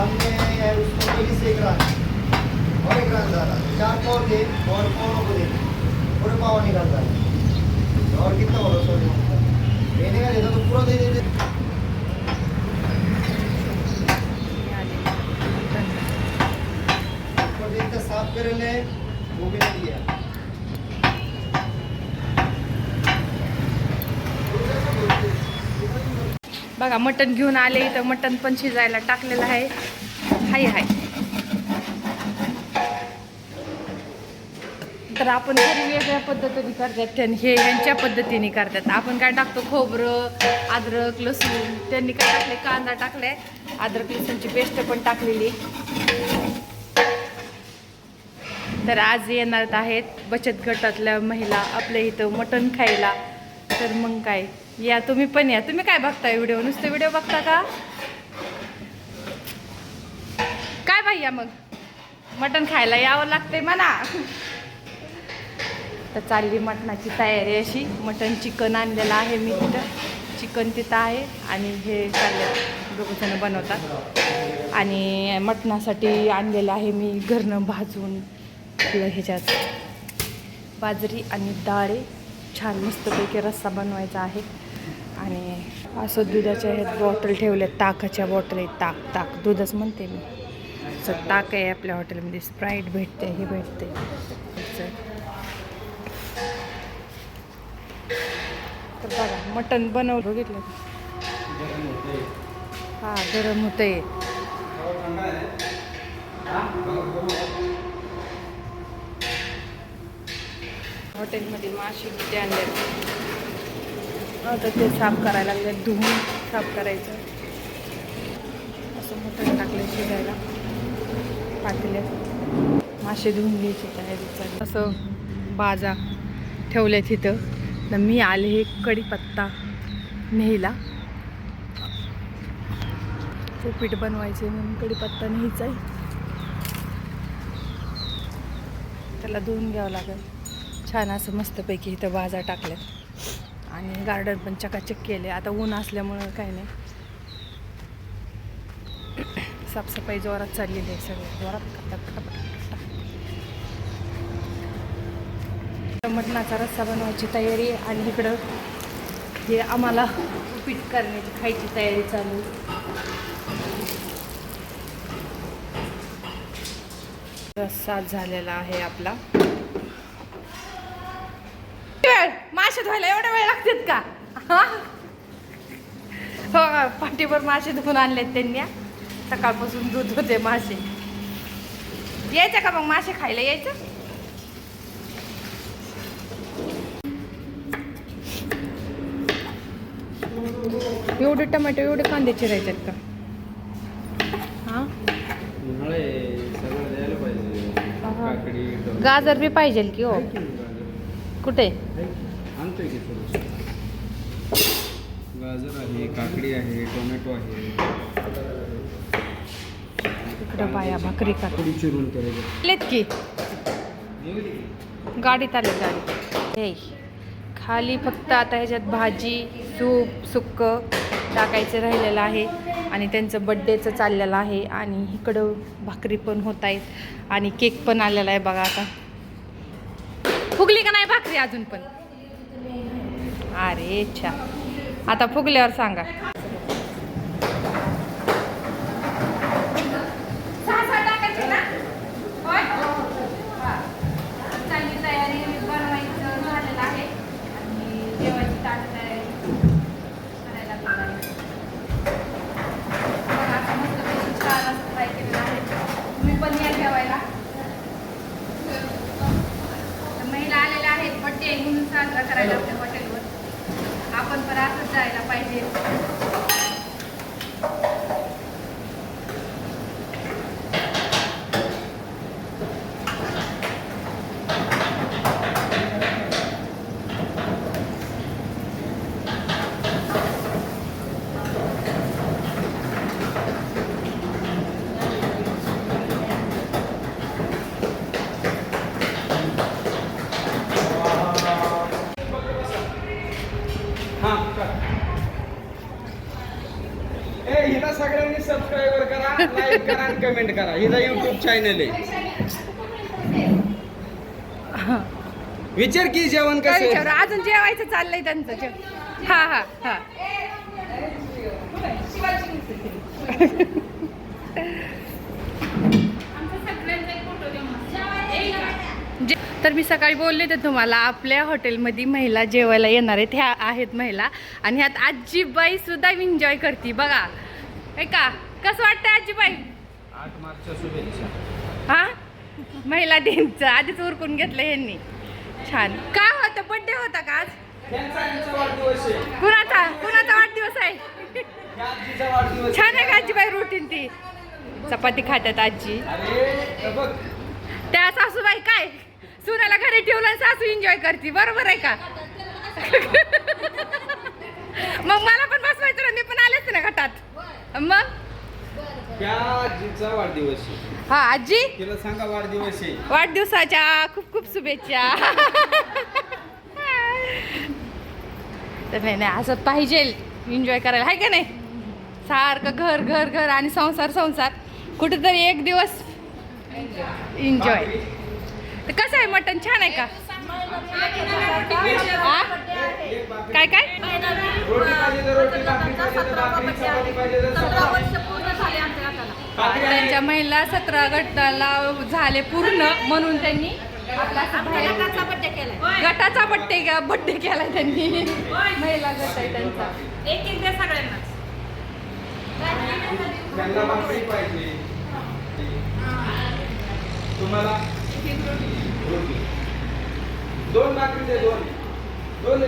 सामने है उसको मेरी से एक रन। और एक रन डाला चार पावर दे और पावरों को दे पूरे पावर निकाल डाला और कितना होगा सौ देने का देता तो पूरा दे देते साफ कर ले। वो भी नहीं दिया बघा मटण घेऊन आले इथं. मटण पण शिजायला टाकलेलं आहे. हाय हाय. तर आपण घरी वेगळ्या पद्धतीने करतात त्यांनी हे यांच्या पद्धतीने करतात. आपण काय टाकतो? खोबरं अद्रक लसूण. त्यांनी काय टाकले? कांदा टाकलाय. अद्रक लसूणची पेस्ट पण टाकलेली. तर आज येणार आहेत बचत गटातल्या महिला आपल्या इथं मटण खायला. तर मग काय? या तुम्ही पण या. तुम्ही काय बघताय व्हिडिओ? नुसते व्हिडिओ बघता का? काय भैया मग? मटण खायला यावं लागतंय म्हणा. तर चालली मटणाची तयारी अशी. मटण चिकन आणलेलं आहे मी तिथं. चिकन तिथं आहे आणि हे चालले दोघंजणं बनवतात. आणि मटणासाठी आणलेलं आहे मी घरनं भाजून. आपलं ह्याच्यात बाजरी आणि डाळे. छान मस्तपैकी रस्सा बनवायचा आहे. आणि असं दुधाच्या ह्यात बॉटल ठेवल्या ताकाच्या बॉटल आहेत. ताक ताक. दूधच म्हणते मी. असं ताक आहे आपल्या हॉटेलमध्ये स्प्राईट भेटते हे भेटते. तर बघा मटण बनवलं बघितलं? हां हा गरम आहे हॉटेलमध्ये मासे किती आणले आता ते साफ करायला लागले धुवून साफ करायचं. असं मोठं टाकलं शिजायला. पातेल्यात. मासे धुवून घ्यायचे तयारी असं बाजा ठेवल्या तिथं तर मी आले हे कढीपत्ता न्हिला ते पीठ बनवायचे म्हणून कढीपत्ता न्यायचा आहे. त्याला धुवून घ्यावं लागेल. छान असं मस्तपैकी इथं बाजा टाकल्यात. आणि गार्डन पण चकाचक केले आता ऊन असल्यामुळं काही नाही. साफसफाई जोरात चाललेली आहे सगळं. जोरात खटापट खटापट मटणाचा रस्सा बनवायची तयारी आणि इकडं हे आम्हाला उपीट करण्याची खायची तयारी चालू. रस्सा झालेला आहे आपला वेळ मासे धुवायला एवढा वेळ लागतात का हा? हो पाठीवर मासे धुवून आणलेत त्यांनी सकाळपासून दूध होते मासे. यायचं का मग मासे खायला यायचं? एवढे टमॅटो एवढे कांदे चिरायचे का? हा. काकडी टोमॅटो. गाजर बी पाहिजे की हो? की? कुठे आहे की? आणतोय की थोडंसं गाजर आहे काकडी आहे टोमॅटो आहे. इकडं बाया भाकरी का थोडी चिरून की? गाडीत आले गाडी हे खाली फक्त आता ह्याच्यात भाजी सूप सुक्क टाकायचं राहिलेलं आहे आणि त्यांचं बड्डेचं चाललेलं आहे आणि इकडं भाकरी पण होत आहेत आणि केक पण आलेला आहे बघा आता. फुगली का नाही भाकरी अजून पण? अरे अच्छा आता फुगल्यावर सांगा चांगली तयारी बनवायचं झालेलं आहे आणि जेवायची ताट तयारी करायला लागलेलं आहे. बघा, आता मस्तपैकी छान असं फ्राय केलेलं आहे तुम्ही पण या जेवायला तर महिला आलेल्या आहेत बड्डे म्हणून साजरा करायला आपल्या हॉटेलवर आपण पण असंच जायला पाहिजे हां कर. ए हिला सगळ्यांनी सबस्क्राईबर करा लाईक करा आणि कमेंट करा. हिचा युट्यूब चॅनल आहे. विचार की जेवण काय कसं विचारू अजून जेवायचं चाललंय त्यांचं. जेव हा हा हा. जे- तर मी सकाळी बोलले तर तुम्हाला आपल्या हॉटेलमध्ये महिला जेवायला येणार आहेत ह्या आहेत महिला. आणि ह्यात आजीबाई सुद्धा एन्जॉय करते बघा. हे का? कसं वाटतं आजीबाई? आठ मार्चच्या शुभेच्छा. हा? महिला दिनचं. आधीच उरकून घेतलं यांनी छान. का होतं? बड्डे होता का आज? कुणाचा? कुणाचा वाढदिवस आहे? छान आहे का आजीबाई रुटीन ती? चपाती खात्यात आजी. त्या सासूबाई काय? सुनाला घरी ठेवलं आणि सासू एन्जॉय करते. बरोबर आहे का? मग मला पण बसवायचं ना मी पण आले असते ना घटात. मग? त्या आजीचा वाढदिवस आहे. हा आजी? तिला सांगा वाढदिवस आहे. वाढदिवसाच्या खूप खूप शुभेच्छा. तर नाही नाही असं पाहिजे एन्जॉय करायला. आहे का नाही? सारखं घर घर घर आणि संसार संसार. कुठेतरी एक दिवस एन्जॉय तर कसं आहे मटण? छान आहे का? आ? काय काय? त्यांच्या महिला सतरा गटाला झाले पूर्ण म्हणून त्यांनी आपला असा बाहेर- गटाचा बड्डे बड्डे केला त्यांनी. महिला गट आहे त्यांचा. एक एक द्या सगळ्यांना त्यांना भाकरी पाहिजे. तुम्हाला दोन मार्क दोन. दोन